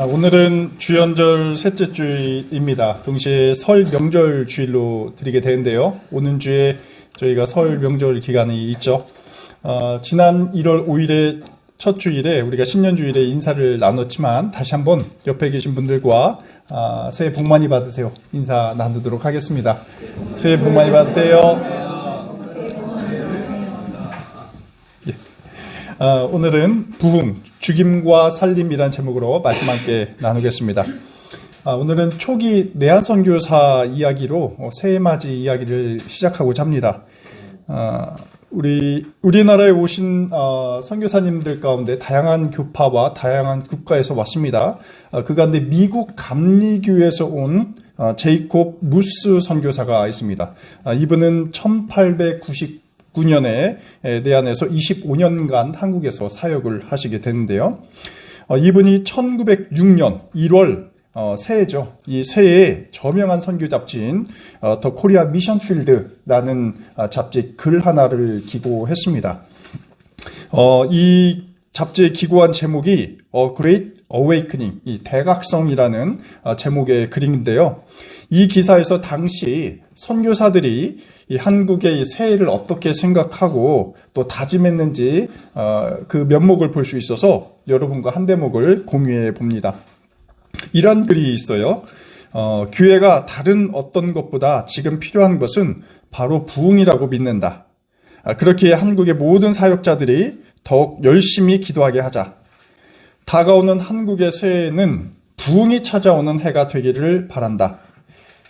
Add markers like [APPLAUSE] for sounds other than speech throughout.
아, 오늘은 주연절 셋째 주일입니다. 동시에 설 명절 주일로 드리게 되는데요. 오는 주에 저희가 설 명절 기간이 있죠. 어, 지난 1월 5일에 첫 주일에 우리가 신년 주일에 인사를 나눴지만 다시 한번 옆에 계신 분들과 아, 새해 복 많이 받으세요. 인사 나누도록 하겠습니다. 새해 복 많이 받으세요. 어, 오늘은 부흥, 죽임과 살림이란 제목으로 말씀 함께 나누겠습니다. 아, 오늘은 초기 내한 선교사 이야기로 어, 새해 맞이 이야기를 시작하고자 합니다. 아, 우리 우리나라에 오신 어, 선교사님들 가운데 다양한 교파와 다양한 국가에서 왔습니다. 어, 그 가운데 미국 감리교에서 온 어, 제이콥 무스 선교사가 있습니다. 아, 이분은 1890 9년에 내안에서 25년간 한국에서 사역을 하시게 되는데요. 어, 이분이 1906년 1월 어, 새해죠. 이 새해에 저명한 선교 잡지인 어, 더 코리아 미션 필드라는 아, 잡지 글 하나를 기고했습니다. 이 잡지에 기고한 제목이 어 Great Awakening, 이 대각성이라는 제목의 글인데요. 이 기사에서 당시 선교사들이 이 한국의 이 새해를 어떻게 생각하고 또 다짐했는지 어, 그 면목을 볼 수 있어서 여러분과 한 대목을 공유해 봅니다. 이런 글이 있어요. 어, 교회가 다른 어떤 것보다 지금 필요한 것은 바로 부흥이라고 믿는다. 아, 그렇게 한국의 모든 사역자들이 더욱 열심히 기도하게 하자. 다가오는 한국의 새해는 부흥이 찾아오는 해가 되기를 바란다.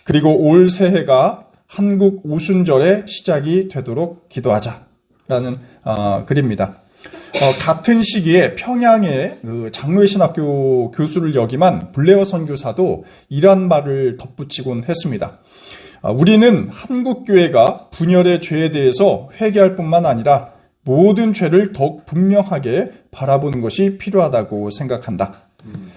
그리고 올 새해가 한국 오순절의 시작이 되도록 기도하자 라는 어, 글입니다. 어, 같은 시기에 평양의 그 장로신학교 교수를 역임한 블레어 선교사도 이러한 말을 덧붙이곤 했습니다. 어, 우리는 한국 교회가 분열의 죄에 대해서 회개할 뿐만 아니라 모든 죄를 더욱 분명하게 바라보는 것이 필요하다고 생각한다. 음.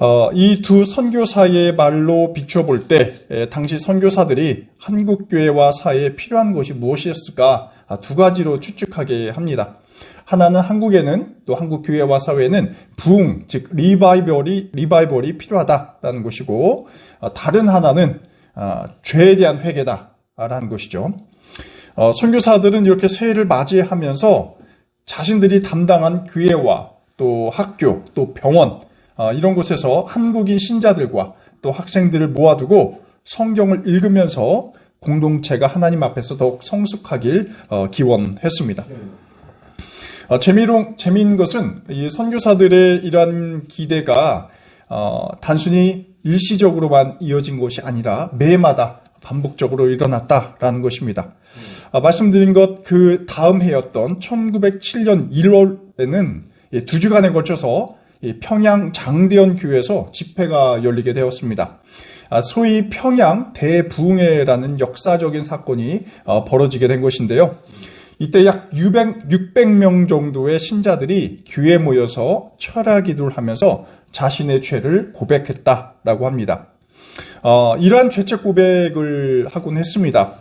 어, 이 두 선교사의 말로 비춰볼 때 에, 당시 선교사들이 한국 교회와 사회에 필요한 것이 무엇이었을까 아, 두 가지로 추측하게 합니다. 하나는 한국에는 또 한국 교회와 사회는 부흥 즉 리바이벌이 리바이벌이 필요하다라는 것이고 어, 다른 하나는 어, 죄에 대한 회개다라는 것이죠. 어, 선교사들은 이렇게 새해를 맞이하면서 자신들이 담당한 교회와 또 학교 또 병원 어, 이런 곳에서 한국인 신자들과 또 학생들을 모아두고 성경을 읽으면서 공동체가 하나님 앞에서 더욱 성숙하길 어, 기원했습니다. 어, 재미로, 재미있는 것은 이 선교사들의 이러한 기대가 단순히 일시적으로만 이어진 것이 아니라 매마다 반복적으로 일어났다라는 것입니다. 말씀드린 것 그 다음 해였던 1907년 1월에는 두 주간에 걸쳐서 평양 장대현 교회에서 집회가 열리게 되었습니다. 아, 소위 평양 대부흥회라는 역사적인 사건이 어, 벌어지게 된 것인데요. 이때 약 600, 600명 정도의 신자들이 교회에 모여서 철학 기도를 하면서 자신의 죄를 고백했다라고 합니다. 어, 이러한 죄책 고백을 하곤 했습니다.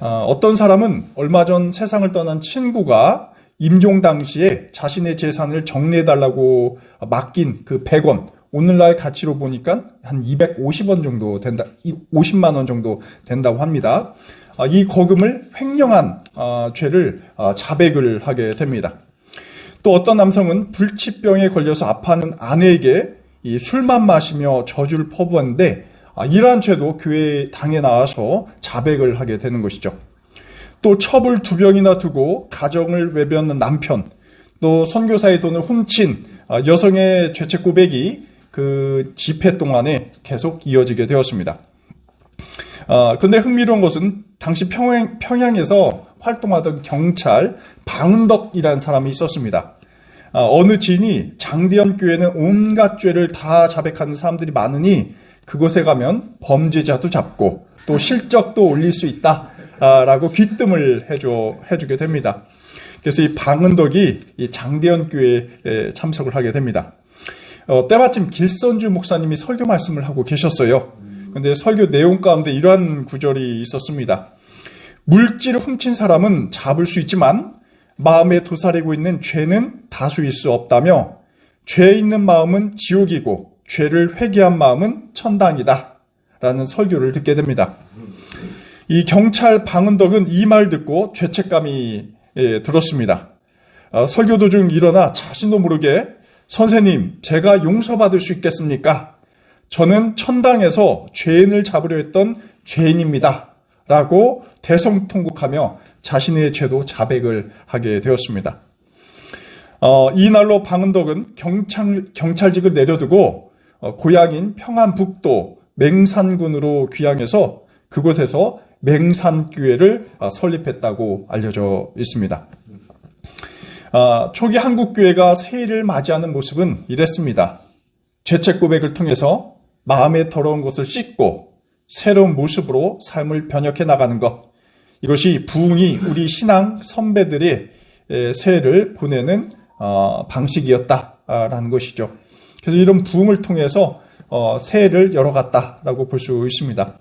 어, 떤 사람은 얼마 전 세상을 떠난 친구가 임종 당시에 자신의 재산을 정리해달라고 맡긴 그 100원, 오늘날 가치로 보니까 한 250원 정도 된다, 50만 원 정도 된다고 합니다. 아, 이 거금을 횡령한 아, 죄를 아, 자백을 하게 됩니다. 또 어떤 남성은 불치병에 걸려서 아파하는 아내에게 술만 마시며 저주를 퍼부었는데 이러한 죄도 교회 당에 나와서 자백을 하게 되는 것이죠. 또 첩을 두 병이나 두고 가정을 외변한 남편, 또 선교사의 돈을 훔친 아, 여성의 죄책 고백이 그 집회 동안에 계속 이어지게 되었습니다. 아, 근데 흥미로운 것은 당시 평양, 평양에서 활동하던 경찰 방은덕이라는 사람이 있었습니다. 아, 어느 지인이 장대현 교회는 온갖 죄를 다 자백하는 사람들이 많으니 그곳에 가면 범죄자도 잡고 또 실적도 올릴 수 있다. 라고 귀뜸을 해줘, 해주게 됩니다. 그래서 이 방은덕이 이 장대현 교회에 참석을 하게 됩니다. 어, 때마침 길선주 목사님이 설교 말씀을 하고 계셨어요. 근데 설교 내용 가운데 이러한 구절이 있었습니다. 물질을 훔친 사람은 잡을 수 있지만 마음에 도사리고 있는 죄는 다수일 수 없다며 죄 있는 마음은 지옥이고 죄를 회개한 마음은 천당이다. 라는 설교를 듣게 됩니다. 이 경찰 방은덕은 이 말 듣고 죄책감이 예, 들었습니다. 어, 설교 도중 일어나 자신도 모르게 선생님, 제가 용서받을 수 있겠습니까? 저는 천당에서 죄인을 잡으려 했던 죄인입니다. 라고 대성통곡하며 자신의 죄도 자백을 하게 되었습니다. 어, 이날로 방은덕은 경찰, 경찰직을 내려두고 어, 고향인 평안북도 맹산군으로 귀향해서 그곳에서 맹산교회를 어, 설립했다고 알려져 있습니다. 아, 초기 한국교회가 새해를 맞이하는 모습은 이랬습니다. 죄책 고백을 통해서 마음의 더러운 것을 씻고 새로운 모습으로 삶을 변혁해 나가는 것. 이것이 부흥이 우리 신앙 선배들의 에, 새해를 보내는 어, 방식이었다라는 것이죠. 그래서 이런 부흥을 통해서 어, 새해를 열어갔다라고 볼 수 있습니다.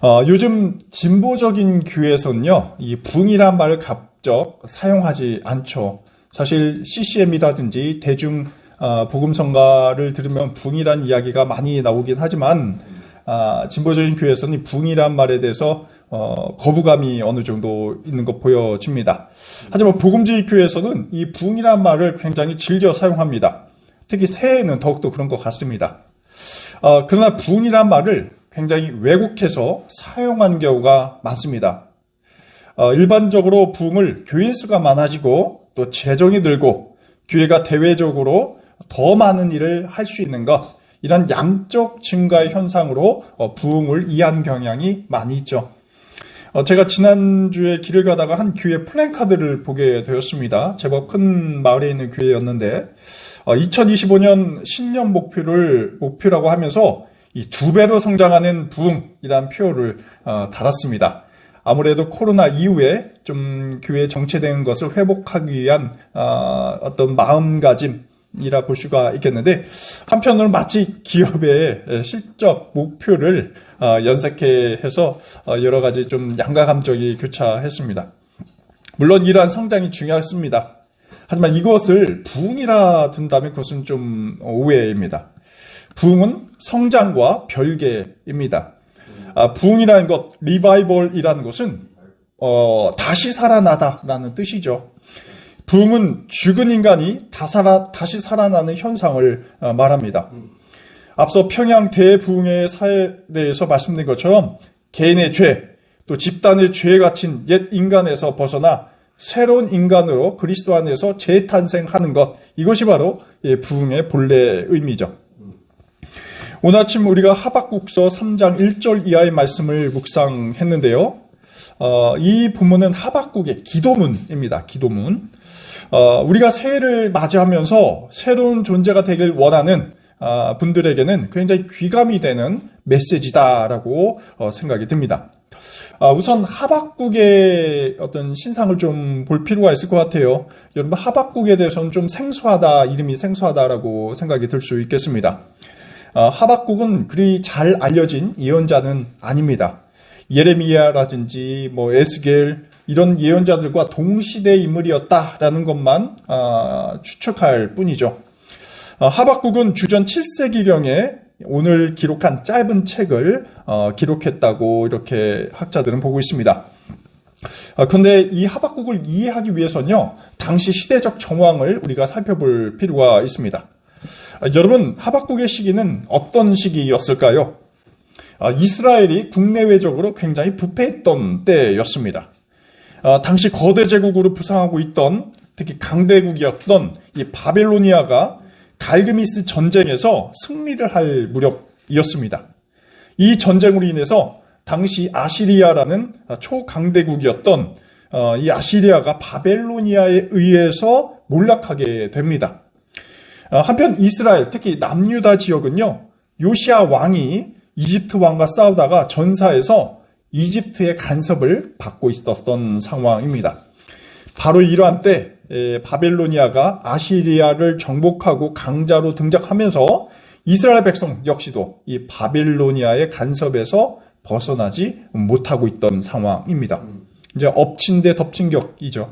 어, 요즘 진보적인 교회에서는요, 이 부흥이란 말을 갑적 사용하지 않죠. 사실 CCM이라든지 대중 어, 복음성가를 들으면 부흥이란 이야기가 많이 나오긴 하지만 아, 진보적인 교회에서는 이 부흥이란 말에 대해서 어, 거부감이 어느 정도 있는 것 보여집니다. 하지만 복음주의 교회에서는 이 부흥이란 말을 굉장히 즐겨 사용합니다. 특히 새해에는 더욱더 그런 것 같습니다. 어, 그러나 부흥이란 말을 굉장히 왜곡해서 사용하는 경우가 많습니다. 어, 일반적으로 부흥을 교인 수가 많아지고 또 재정이 늘고 교회가 대외적으로 더 많은 일을 할 수 있는 것 이런 양적 증가의 현상으로 어, 부흥을 이해한 경향이 많이 있죠. 어, 제가 지난주에 길을 가다가 한 교회 플랜카드를 보게 되었습니다. 제법 큰 마을에 있는 교회였는데 2025년 신년 목표를 목표라고 하면서 이 두 배로 성장하는 부흥이란 표를 어, 달았습니다. 아무래도 코로나 이후에 좀 교회 정체된 것을 회복하기 위한 어, 어떤 마음가짐 이라 볼 수가 있겠는데 한편으로는 마치 기업의 실적 목표를 어, 연색해 해서 여러 가지 좀 양가 감정이 교차했습니다. 물론 이러한 성장이 중요했습니다. 하지만 이것을 부흥이라 둔다면 그것은 좀 오해입니다. 부흥은 성장과 별개입니다. 아, 부흥이라는 것, 리바이벌이라는 것은 어, 다시 살아나다라는 뜻이죠. 부흥은 죽은 인간이 다 살아, 다시 살아나는 현상을 어, 말합니다. 앞서 평양 대부흥의 사례에서 말씀드린 것처럼 개인의 죄, 또 집단의 죄에 갇힌 옛 인간에서 벗어나 새로운 인간으로 그리스도 안에서 재탄생하는 것 이것이 바로 부흥의 본래 의미죠. 오늘 아침 우리가 하박국서 3장 1절 이하의 말씀을 묵상했는데요. 어, 이 본문은 하박국의 기도문입니다. 기도문. 어, 우리가 새해를 맞이하면서 새로운 존재가 되길 원하는 어, 분들에게는 굉장히 귀감이 되는 메시지다라고 어, 생각이 듭니다. 아, 우선 하박국의 어떤 신상을 좀 볼 필요가 있을 것 같아요. 여러분 하박국에 대해서는 좀 생소하다, 이름이 생소하다라고 생각이 들 수 있겠습니다. 아, 하박국은 그리 잘 알려진 예언자는 아닙니다. 예레미야라든지 뭐 에스겔 이런 예언자들과 동시대 인물이었다라는 것만 아, 추측할 뿐이죠. 아, 하박국은 주전 7세기경에 오늘 기록한 짧은 책을 어, 기록했다고 이렇게 학자들은 보고 있습니다. 그런데 이 하박국을 이해하기 위해서는요, 당시 시대적 정황을 우리가 살펴볼 필요가 있습니다. 아, 여러분, 하박국의 시기는 어떤 시기였을까요? 아, 이스라엘이 국내외적으로 굉장히 부패했던 때였습니다. 아, 당시 거대 제국으로 부상하고 있던 특히 강대국이었던 이 바벨로니아가 갈그미스 전쟁에서 승리를 할 무렵이었습니다. 이 전쟁으로 인해서 당시 아시리아라는 초강대국이었던 어, 이 아시리아가 바벨로니아에 의해서 몰락하게 됩니다. 어, 한편 이스라엘, 특히 남유다 지역은요, 요시아 왕이 이집트 왕과 싸우다가 전사에서 이집트의 간섭을 받고 있었던 상황입니다. 바로 이러한 때 바벨로니아가 아시리아를 정복하고 강자로 등장하면서 이스라엘 백성 역시도 이 바벨로니아의 간섭에서 벗어나지 못하고 있던 상황입니다. 이제 엎친 데 덮친 격이죠.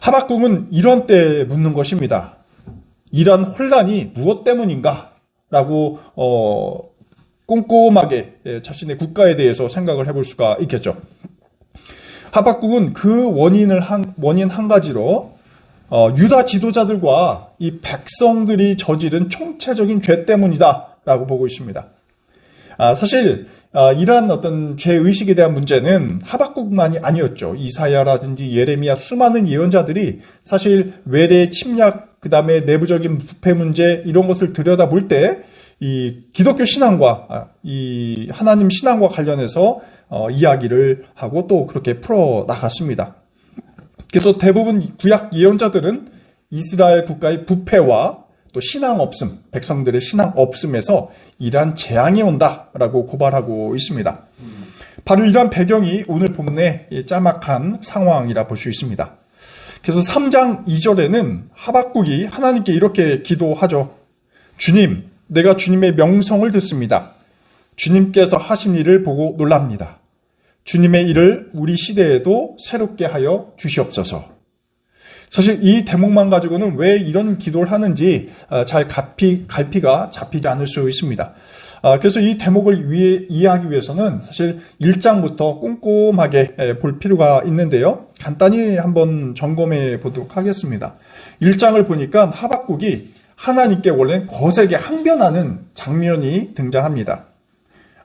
하박국은 이런 때 묻는 것입니다. 이러한 혼란이 무엇 때문인가? 라고 어, 꼼꼼하게 예, 자신의 국가에 대해서 생각을 해볼 수가 있겠죠. 하박국은 그 원인을 한 원인 한 가지로 어, 유다 지도자들과 이 백성들이 저지른 총체적인 죄 때문이다라고 보고 있습니다. 아, 사실 아, 이러한 어떤 죄 의식에 대한 문제는 하박국만이 아니었죠. 이사야라든지 예레미야 수많은 예언자들이 사실 외래 침략 그 다음에 내부적인 부패 문제 이런 것을 들여다볼 때 이 기독교 신앙과 아, 이 하나님 신앙과 관련해서 어, 이야기를 하고 또 그렇게 풀어 나갔습니다. 그래서 대부분 구약 예언자들은 이스라엘 국가의 부패와 또 신앙 없음, 백성들의 신앙 없음에서 이러한 재앙이 온다라고 고발하고 있습니다. 바로 이러한 배경이 오늘 본문의 이 짤막한 상황이라 볼 수 있습니다. 그래서 3장 2절에는 하박국이 하나님께 이렇게 기도하죠. 주님, 내가 주님의 명성을 듣습니다. 주님께서 하신 일을 보고 놀랍니다. 주님의 일을 우리 시대에도 새롭게 하여 주시옵소서. 사실 이 대목만 가지고는 왜 이런 기도를 하는지 아, 잘 갈피, 갈피가 잡히지 않을 수 있습니다. 아, 그래서 이 대목을 위해, 이해하기 위해서는 사실 1장부터 꼼꼼하게 볼 필요가 있는데요. 간단히 한번 점검해 보도록 하겠습니다. 1장을 보니까 하박국이 하나님께 원래 거세게 항변하는 장면이 등장합니다.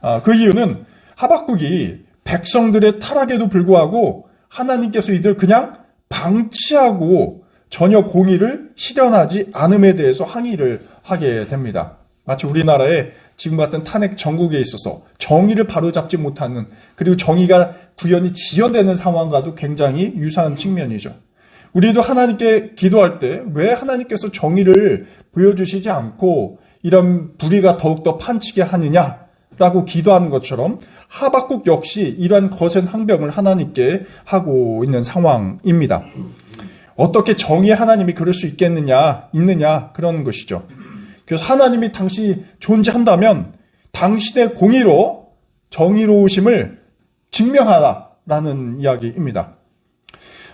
아, 그 이유는 하박국이 백성들의 타락에도 불구하고 하나님께서 이들 그냥 방치하고 전혀 공의를 실현하지 않음에 대해서 항의를 하게 됩니다. 마치 우리나라에 지금 같은 탄핵 전국에 있어서 정의를 바로잡지 못하는 그리고 정의가 구현이 지연되는 상황과도 굉장히 유사한 측면이죠. 우리도 하나님께 기도할 때 왜 하나님께서 정의를 보여주시지 않고 이런 불의가 더욱더 판치게 하느냐라고 기도하는 것처럼 하박국 역시 이러한 거센 항병을 하나님께 하고 있는 상황입니다. 어떻게 정의의 하나님이 그럴 수 있겠느냐, 있느냐, 그런 것이죠. 그래서 하나님이 당시 존재한다면 당신의 공의로 정의로우심을 증명하라라는 이야기입니다.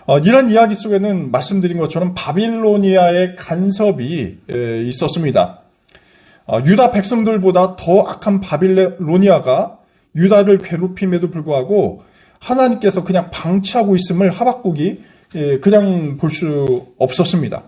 어, 이런 이야기 속에는 말씀드린 것처럼 바빌로니아의 간섭이 에, 있었습니다. 어, 유다 백성들보다 더 악한 바빌로니아가 유다를 괴롭힘에도 불구하고 하나님께서 그냥 방치하고 있음을 하박국이 예, 그냥 볼 수 없었습니다.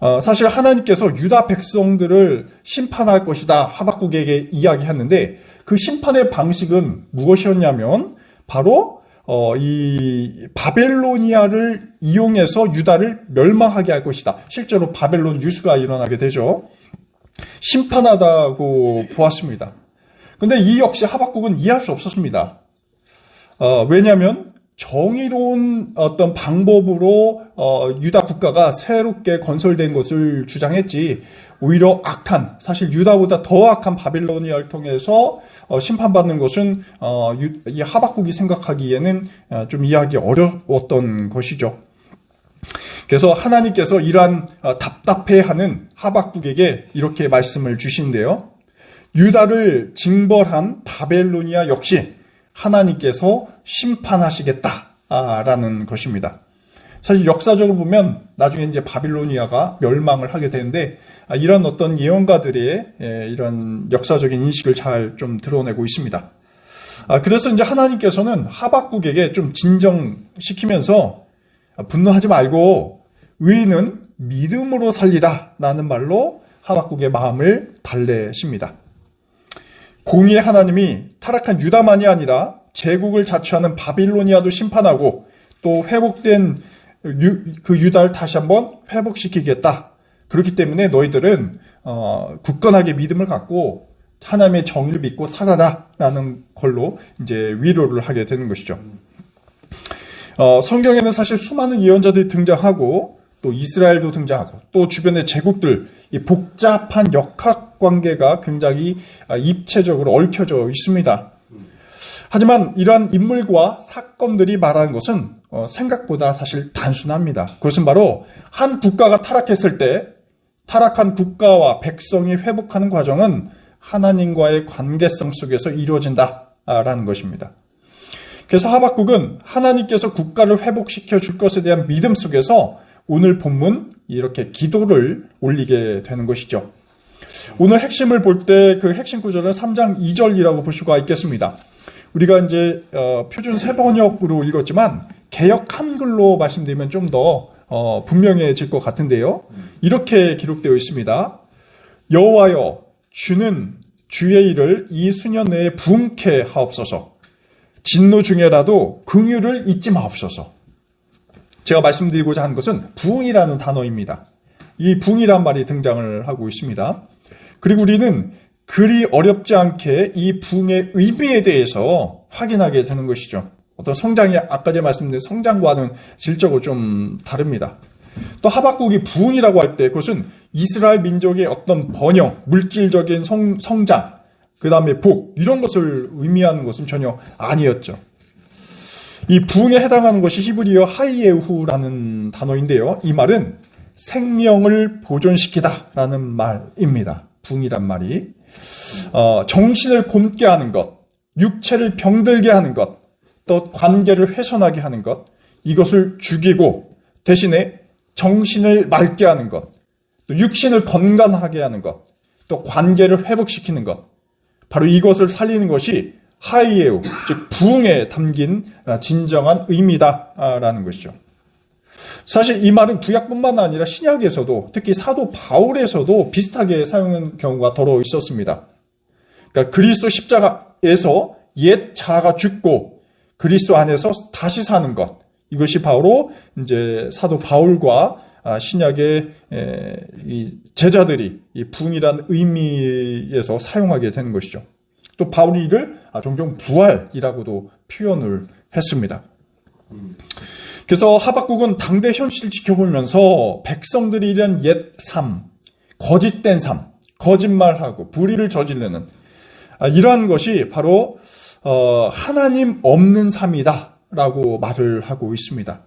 어, 사실 하나님께서 유다 백성들을 심판할 것이다 하박국에게 이야기했는데 그 심판의 방식은 무엇이었냐면 바로 어, 이 바벨로니아를 이용해서 유다를 멸망하게 할 것이다. 실제로 바벨론 유수가 일어나게 되죠. 심판하다고 보았습니다. 근데 이 역시 하박국은 이해할 수 없었습니다. 어, 왜냐하면 정의로운 어떤 방법으로 어, 유다 국가가 새롭게 건설된 것을 주장했지 오히려 악한 사실 유다보다 더 악한 바빌로니아를 통해서 어, 심판받는 것은 어, 유, 이 하박국이 생각하기에는 어, 좀 이해하기 어려웠던 것이죠. 그래서 하나님께서 이러한 어, 답답해하는 하박국에게 이렇게 말씀을 주신대요. 유다를 징벌한 바벨로니아 역시 하나님께서 심판하시겠다라는 것입니다. 사실 역사적으로 보면 나중에 이제 바빌로니아가 멸망을 하게 되는데 아, 이런 어떤 예언가들의 예, 이런 역사적인 인식을 잘 좀 드러내고 있습니다. 아, 그래서 이제 하나님께서는 하박국에게 좀 진정시키면서 아, 분노하지 말고 의인은 믿음으로 살리라 라는 말로 하박국의 마음을 달래십니다. 공의의 하나님이 타락한 유다만이 아니라 제국을 자처하는 바빌로니아도 심판하고 또 회복된 유, 그 유다를 다시 한번 회복시키겠다. 그렇기 때문에 너희들은 어, 굳건하게 믿음을 갖고 하나님의 정의를 믿고 살아라라는 걸로 이제 위로를 하게 되는 것이죠. 어, 성경에는 사실 수많은 예언자들이 등장하고 또 이스라엘도 등장하고 또 주변의 제국들 이 복잡한 역학 관계가 굉장히 아, 입체적으로 얽혀져 있습니다. 하지만 이러한 인물과 사건들이 말하는 것은 어, 생각보다 사실 단순합니다. 그것은 바로 한 국가가 타락했을 때 타락한 국가와 백성이 회복하는 과정은 하나님과의 관계성 속에서 이루어진다라는 것입니다. 그래서 하박국은 하나님께서 국가를 회복시켜 줄 것에 대한 믿음 속에서 오늘 본문 이렇게 기도를 올리게 되는 것이죠. 오늘 핵심을 볼 때 그 핵심 구절은 3장 2절이라고 볼 수가 있겠습니다. 우리가 이제 어, 표준 세번역으로 읽었지만 개역 한글로 말씀드리면 좀더 어, 분명해질 것 같은데요. 이렇게 기록되어 있습니다. 여호와여 주는 주의 일을 이 수년 내에 부흥케 하옵소서. 진노 중에라도 긍휼을 잊지 마옵소서. 제가 말씀드리고자 하는 것은 부흥이라는 단어입니다. 이 부흥이란 말이 등장을 하고 있습니다. 그리고 우리는 그리 어렵지 않게 이 부흥의 의미에 대해서 확인하게 되는 것이죠. 어떤 성장이 아까 전에 말씀드린 성장과는 질적으로 좀 다릅니다. 또 하박국이 부흥이라고 할 때 그것은 이스라엘 민족의 어떤 번영, 물질적인 성, 성장, 그 다음에 복 이런 것을 의미하는 것은 전혀 아니었죠. 이 부흥에 해당하는 것이 히브리어 하이에후라는 단어인데요. 이 말은 생명을 보존시키다라는 말입니다. 부흥이란 말이 어, 정신을 곪게 하는 것, 육체를 병들게 하는 것, 또 관계를 훼손하게 하는 것, 이것을 죽이고 대신에 정신을 맑게 하는 것, 또 육신을 건강하게 하는 것, 또 관계를 회복시키는 것, 바로 이것을 살리는 것이 하이에우, 즉 부흥에 담긴 진정한 의미다라는 것이죠. 사실 이 말은 구약뿐만 아니라 신약에서도 특히 사도 바울에서도 비슷하게 사용하는 경우가 더러 있었습니다. 그러니까 그리스도 십자가에서 옛 자아가 죽고 그리스도 안에서 다시 사는 것 이것이 바로 이제 사도 바울과 신약의 제자들이 이 부흥이라는 의미에서 사용하게 되는 것이죠. 또 바울이 이를 종종 부활이라고도 표현을 했습니다. 그래서 하박국은 당대 현실을 지켜보면서 백성들이 이런 옛 삶, 거짓된 삶, 거짓말하고 불의를 저지르는 이러한 것이 바로 어, 하나님 없는 삶이다라고 말을 하고 있습니다.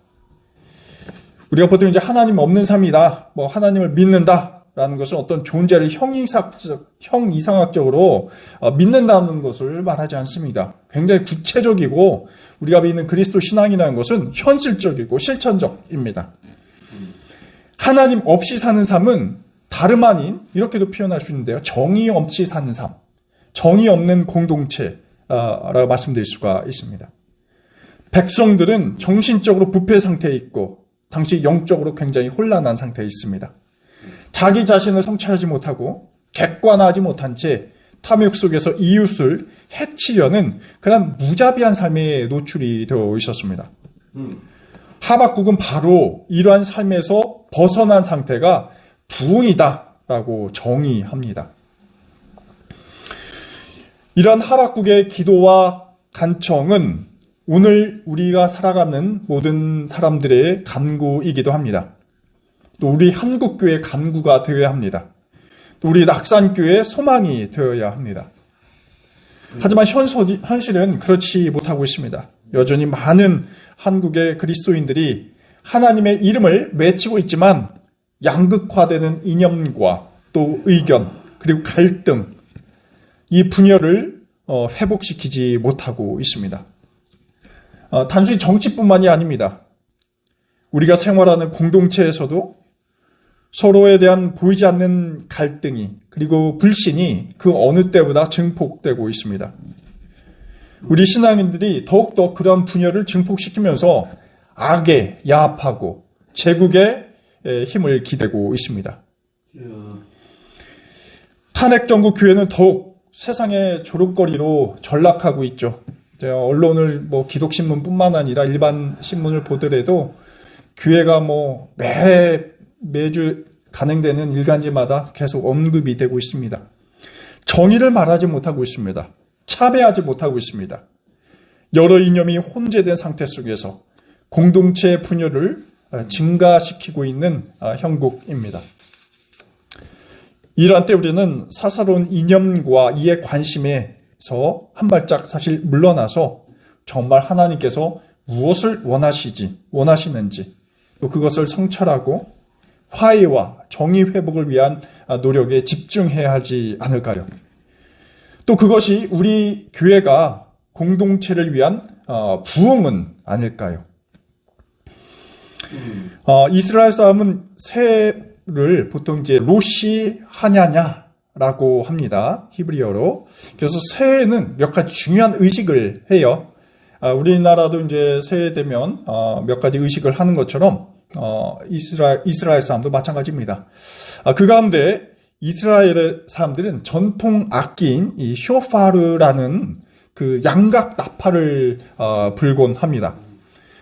우리가 보통 이제 하나님 없는 삶이다, 뭐 하나님을 믿는다 라는 것은 어떤 존재를 형이상학적, 형이상학적으로 어, 믿는다는 것을 말하지 않습니다. 굉장히 구체적이고 우리가 믿는 그리스도 신앙이라는 것은 현실적이고 실천적입니다. 하나님 없이 사는 삶은 다름 아닌 이렇게도 표현할 수 있는데요. 정의 없이 사는 삶, 정의 없는 공동체라고 말씀드릴 수가 있습니다. 백성들은 정신적으로 부패 상태에 있고 당시 영적으로 굉장히 혼란한 상태에 있습니다. 자기 자신을 성취하지 못하고 객관화하지 못한 채 탐욕 속에서 이웃을 해치려는 그런 무자비한 삶에 노출이 되어 있었습니다. 하박국은 바로 이러한 삶에서 벗어난 상태가 부흥이다라고 정의합니다. 이러한 하박국의 기도와 간청은 오늘 우리가 살아가는 모든 사람들의 간구이기도 합니다. 또 우리 한국교회 간구가 되어야 합니다. 또 우리 낙산교회 소망이 되어야 합니다. 하지만 현실은 그렇지 못하고 있습니다. 여전히 많은 한국의 그리스도인들이 하나님의 이름을 외치고 있지만 양극화되는 이념과 또 의견 그리고 갈등 이 분열을 어, 회복시키지 못하고 있습니다. 어, 단순히 정치뿐만이 아닙니다. 우리가 생활하는 공동체에서도 서로에 대한 보이지 않는 갈등이 그리고 불신이 그 어느 때보다 증폭되고 있습니다. 우리 신앙인들이 더욱더 그런 분열을 증폭시키면서 악에 야합하고 제국의 힘을 기대고 있습니다. 탄핵 정부 교회는 더욱 세상의 조롱거리로 전락하고 있죠. 언론을 뭐 기독신문뿐만 아니라 일반 신문을 보더라도 교회가 뭐 매 매주 간행되는 일간지마다 계속 언급이 되고 있습니다. 정의를 말하지 못하고 있습니다. 차별하지 못하고 있습니다. 여러 이념이 혼재된 상태 속에서 공동체 분열을 증가시키고 있는 형국입니다. 이러한 때 우리는 사사로운 이념과 이해 관심에서 한 발짝 사실 물러나서 정말 하나님께서 무엇을 원하시지, 원하시는지, 또 그것을 성찰하고 화해와 정의 회복을 위한 노력에 집중해야 하지 않을까요? 또 그것이 우리 교회가 공동체를 위한 어, 부흥은 아닐까요? 어, 이스라엘 사람은 새를 보통 이제 로시 하냐냐 라고 합니다. 히브리어로. 그래서 새해는 몇 가지 중요한 의식을 해요. 아, 우리나라도 이제 새해 되면 어, 몇 가지 의식을 하는 것처럼 어, 이스라엘, 이스라엘 사람도 마찬가지입니다. 아, 그 가운데 이스라엘 사람들은 전통 악기인 이 쇼파르라는 그 양각 나팔을 어, 불곤 합니다.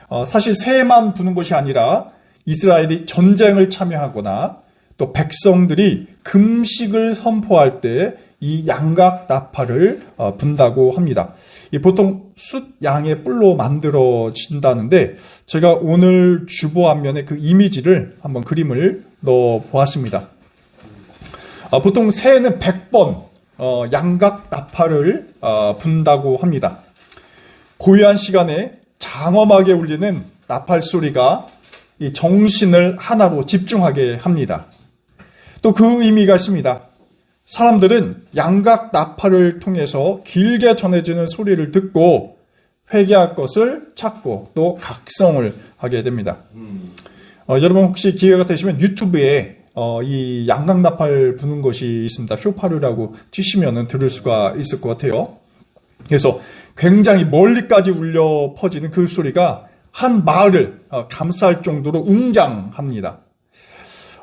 어, 사실 새해만 부는 것이 아니라 이스라엘이 전쟁을 참여하거나 또 백성들이 금식을 선포할 때 이 양각 나팔을 어, 분다고 합니다. 이 보통 숫 양의 뿔로 만들어진다는데 제가 오늘 주보 앞면에 그 이미지를 한번 그림을 넣어 보았습니다. 어, 보통 새해는 100번 어, 양각 나팔을 어, 분다고 합니다. 고요한 시간에 장엄하게 울리는 나팔 소리가 이 정신을 하나로 집중하게 합니다. 또 그 의미가 있습니다. 사람들은 양각 나팔을 통해서 길게 전해지는 소리를 듣고 회개할 것을 찾고 또 각성을 하게 됩니다. 어, 여러분 혹시 기회가 되시면 유튜브에 어, 이 양각 나팔 부는 것이 있습니다. 쇼파르라고 치시면은 들을 수가 있을 것 같아요. 그래서 굉장히 멀리까지 울려 퍼지는 그 소리가 한 마을을 어, 감쌀 정도로 웅장합니다.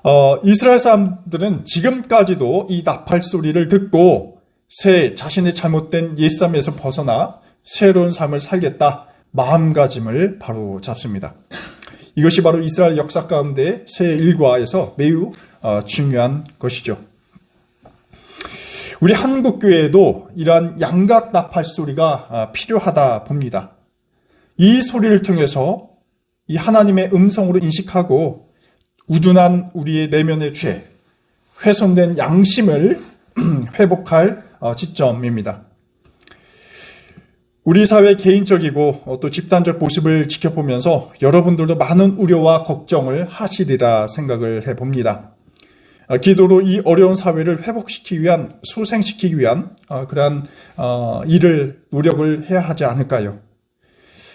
어, 이스라엘 사람들은 지금까지도 이 나팔 소리를 듣고 새 자신의 잘못된 옛삶에서 벗어나 새로운 삶을 살겠다 마음가짐을 바로 잡습니다. 이것이 바로 이스라엘 역사 가운데 새 일과에서 매우 어, 중요한 것이죠. 우리 한국 교회에도 이러한 양각 나팔 소리가 아, 필요하다 봅니다. 이 소리를 통해서 이 하나님의 음성으로 인식하고 우둔한 우리의 내면의 죄, 훼손된 양심을 [CLEARS THROAT] 회복할 어, 지점입니다. 우리 사회 개인적이고 어, 또 집단적 모습을 지켜보면서 여러분들도 많은 우려와 걱정을 하시리라 생각을 해봅니다. 어, 기도로 이 어려운 사회를 회복시키기 위한, 소생시키기 위한 그러한 일을, 노력을 해야 하지 않을까요?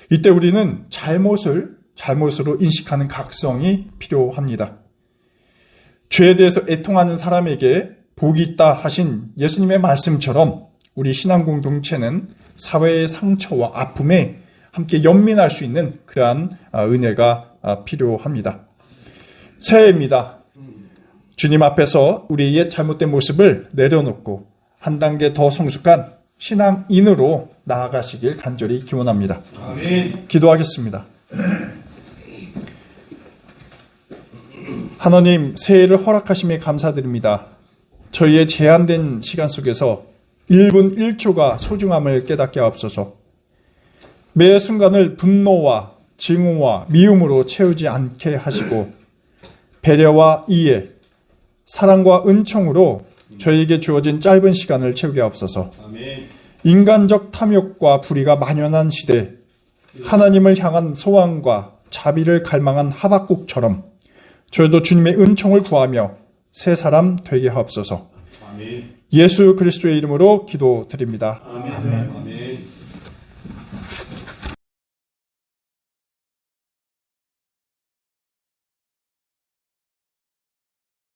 이때 우리는 잘못을 잘못으로 인식하는 각성이 필요합니다. 죄에 대해서 애통하는 사람에게 복이 있다 하신 예수님의 말씀처럼 우리 신앙 공동체는 사회의 상처와 아픔에 함께 연민할 수 있는 그러한 은혜가 필요합니다. 새해입니다. 주님 앞에서 우리의 옛 잘못된 모습을 내려놓고 한 단계 더 성숙한 신앙인으로 나아가시길 간절히 기원합니다. 아멘. 기도하겠습니다. 하나님 새해를 허락하심에 감사드립니다. 저희의 제한된 시간 속에서 1분 1초가 소중함을 깨닫게 하옵소서. 매 순간을 분노와 증오와 미움으로 채우지 않게 하시고 배려와 이해, 사랑과 은총으로 저희에게 주어진 짧은 시간을 채우게 하옵소서. 인간적 탐욕과 불의가 만연한 시대, 하나님을 향한 소망과 자비를 갈망한 하박국처럼 저희도 주님의 은총을 구하며 새 사람 되게 하옵소서. 예수 그리스도의 이름으로 기도드립니다. 아멘. 아멘.